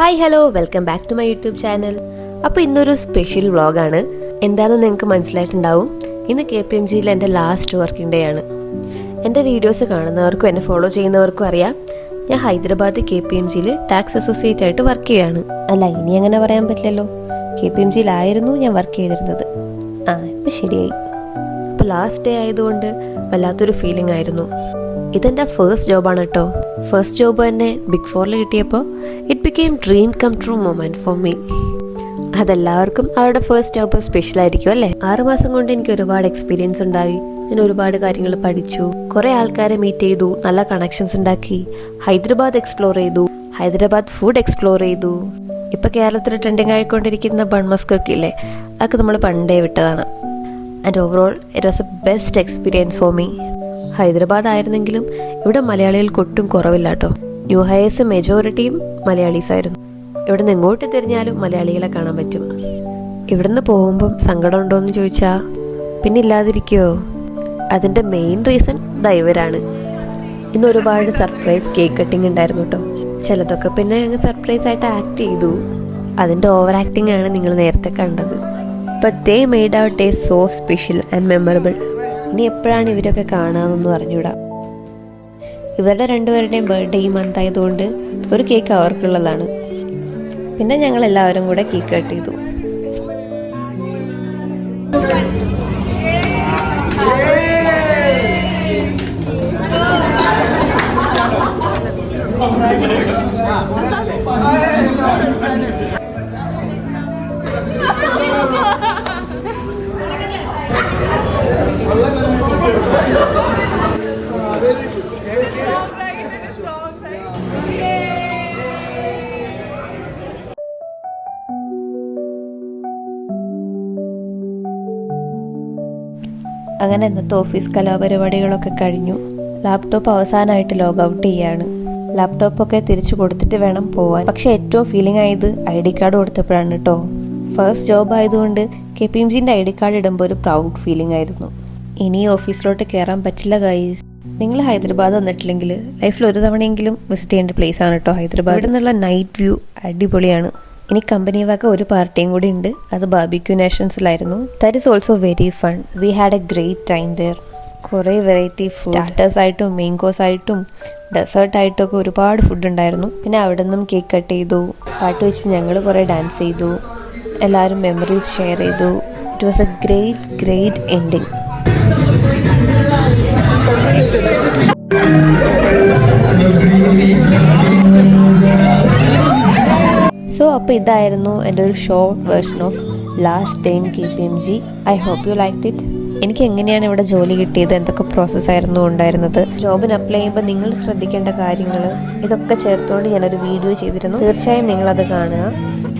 Hi hello welcome back to my YouTube channel അപ്പോൾ ഇന്നൊരു special വ്ളോഗാണ് എന്താണെന്ന് നിങ്ങൾക്ക് മനസ്സിലായിട്ടുണ്ടാവും? ഇന്ന് കെ പി എം ജിയിൽ എന്റെ ലാസ്റ്റ് വർക്കിംഗ് ഡേ ആണ്. എന്റെ വീഡിയോസ് കാണുന്നവർക്കും എന്നെ ഫോളോ ചെയ്യുന്നവർക്കും അറിയാം. ഞാൻ ഹൈദരാബാദ് കെ പി എം ജിയിൽ ടാക്സ് അസോസിയേറ്റ് ആയിട്ട് വർക്ക് ചെയ്യാണ് അല്ല ഇനി അങ്ങനെ പറയാൻ പറ്റില്ലല്ലോ. കെ പി എം ജിയിലായിരുന്നു ഞാൻ വർക്ക് ചെയ്തിരുന്നത്. ആ ഇപ്പം ശരിയായി. അപ്പോൾ ലാസ്റ്റ് ഡേ ആയതുകൊണ്ട് വല്ലാത്തൊരു ഫീലിംഗ് ആയിരുന്നു. ഇതെന്റെ ഫേസ്റ്റ് ജോബാണ് കേട്ടോ ഫസ്റ്റ് ജോബ് തന്നെ ബിഗ് ഫോറിൽ കിട്ടിയപ്പോൾ it became dream come true moment for me അതെല്ലാവർക്കും അവരുടെ ഫസ്റ്റ് ജോബ് സ്പെഷ്യൽ ആയിരിക്കും അല്ലേ? ആറ് മാസം കൊണ്ട് എനിക്ക് ഒരുപാട് എക്സ്പീരിയൻസ് ഉണ്ടായി. ഞാൻ ഒരുപാട് കാര്യങ്ങൾ പഠിച്ചു. കുറെ ആൾക്കാരെ മീറ്റ് ചെയ്തു. നല്ല കണക്ഷൻസ് ഉണ്ടാക്കി. ഹൈദരാബാദ് എക്സ്പ്ലോർ ചെയ്തു. ഹൈദരാബാദ് ഫുഡ് എക്സ്പ്ലോർ ചെയ്തു. ഇപ്പൊ കേരളത്തിൽ ട്രെൻഡിങ് ആയിക്കൊണ്ടിരിക്കുന്ന ബൺമസ്ക് ഒക്കെ ഇല്ലേ? അതൊക്കെ നമ്മൾ പണ്ടേ വിട്ടതാണ്. And overall it was a best experience for me Hyderabad ആയിരുന്നെങ്കിലും ഇവിടെ മലയാളികൾക്ക് ഒട്ടും കുറവില്ല കേട്ടോ ന്യൂ ഹയേഴ്സ് മെജോറിറ്റിയും മലയാളീസ് ആയിരുന്നു ഇവിടെ നിന്ന് എങ്ങോട്ട് തിരിഞ്ഞാലും മലയാളികളെ കാണാൻ പറ്റും. ഇവിടുന്ന് പോകുമ്പം സങ്കടം ഉണ്ടോ എന്ന് ചോദിച്ചാൽ പിന്നെ ഇല്ലാതിരിക്കോ അതിന്റെ മെയിൻ റീസൺ ദൈവരാണ്. ഇന്ന് ഒരുപാട് സർപ്രൈസ് കേക്ക് കട്ടിങ് ഉണ്ടായിരുന്നു കേട്ടോ ചിലതൊക്കെ പിന്നെ അങ്ങ് സർപ്രൈസ് ആയിട്ട് ആക്ട് ചെയ്തു. അതിന്റെ ഓവർ ആക്ടിങ് ആണ് നിങ്ങൾ നേരത്തെ കണ്ടത്. But they made our day so special and memorable ഇനി എപ്പോഴാണ് ഇവരൊക്കെ കാണാമെന്നൊന്നും അറിഞ്ഞൂടാ ഇവരുടെ രണ്ടുപേരുടെയും ബർത്ത്ഡേ ഈ മന്ത് ആയതുകൊണ്ട് ഒരു കേക്ക് അവർക്കുള്ളതാണ്. പിന്നെ ഞങ്ങൾ എല്ലാവരും കൂടെ കേക്ക് കട്ട് ചെയ്തു. അങ്ങനെ ഇന്നത്തെ ഓഫീസ് കലാപരിപാടികളൊക്കെ കഴിഞ്ഞു. ലാപ്ടോപ്പ് അവസാനമായിട്ട് ലോഗ് ഔട്ട് ചെയ്യാണ്. ലാപ്ടോപ്പൊക്കെ തിരിച്ചു കൊടുത്തിട്ട് വേണം പോവാൻ. പക്ഷെ ഏറ്റവും ഫീലിംഗ് ആയത് ഐ ഡി കാർഡ് കൊടുത്തപ്പോഴാണ് കേട്ടോ ഫസ്റ്റ് ജോബ് ആയതുകൊണ്ട് കെ പി എം സിന്റെ ഐ ഡി കാർഡ് ഇടുമ്പോൾ ഒരു പ്രൗഡ് ഫീലിംഗ് ആയിരുന്നു. ഇനി ഓഫീസിലോട്ട് കയറാൻ പറ്റില്ല ഗൈസ് നിങ്ങൾ ഹൈദരാബാദ് വന്നിട്ടില്ലെങ്കിൽ ലൈഫിൽ ഒരു തവണയെങ്കിലും വിസിറ്റ് ചെയ്യേണ്ട പ്ലേസ് ആണ് കേട്ടോ ഹൈദരാബാദ്. നിന്നുള്ള നൈറ്റ് വ്യൂ അടിപൊളിയാണ്. ഇനി കമ്പനി വക ഒരു പാർട്ടിയും കൂടി ഉണ്ട്. അത് barbecue നാഷൻസിലായിരുന്നു that is also very fun we had a great time there കുറേ വെറൈറ്റി സ്റ്റാർട്ടേഴ്സ് ആയിട്ടും മെയിൻ കോഴ്സ് ആയിട്ടും ഡെസേർട്ട് ആയിട്ടും ഒക്കെ ഒരുപാട് ഫുഡ് ഉണ്ടായിരുന്നു. പിന്നെ അവിടെ നിന്നും കേക്ക് കട്ട് ചെയ്തു. പാട്ട് വെച്ച് ഞങ്ങൾ കുറേ ഡാൻസ് ചെയ്തു. എല്ലാവരും മെമ്മറീസ് ഷെയർ ചെയ്തു. It was a great great ending so അപ്പോൾ ഇതായിരുന്നു എന്റെ ഒരു short version of last time K P M G I hope you like it എനിക്ക് എങ്ങനെയാണ് ഇവിടെ ജോലി കിട്ടിയത്? എന്തൊക്കെ പ്രോസസ്സായിരുന്നു ഉണ്ടായിരുന്നത്? ജോബിന് അപ്ലൈ ചെയ്യുമ്പോൾ നിങ്ങൾ ശ്രദ്ധിക്കേണ്ട കാര്യങ്ങൾ ഇതൊക്കെ ചേർത്തുകൊണ്ട് ഞാനൊരു വീഡിയോ ചെയ്തിരുന്നു. തീർച്ചയായും നിങ്ങളത് കാണുക.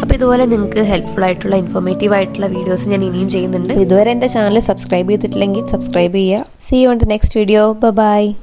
അപ്പോൾ ഇതുപോലെ നിങ്ങൾക്ക് ഹെൽപ്ഫുൾ ആയിട്ടുള്ള ഇൻഫോർമേറ്റീവ് ആയിട്ടുള്ള വീഡിയോസ് ഞാൻ ഇനിയും ചെയ്യുന്നുണ്ട്. ഇതുവരെ എന്റെ ചാനൽ സബ്സ്ക്രൈബ് ചെയ്തിട്ടില്ലെങ്കിൽ സബ്സ്ക്രൈബ് ചെയ്യുക. See you on the next video. Bye bye.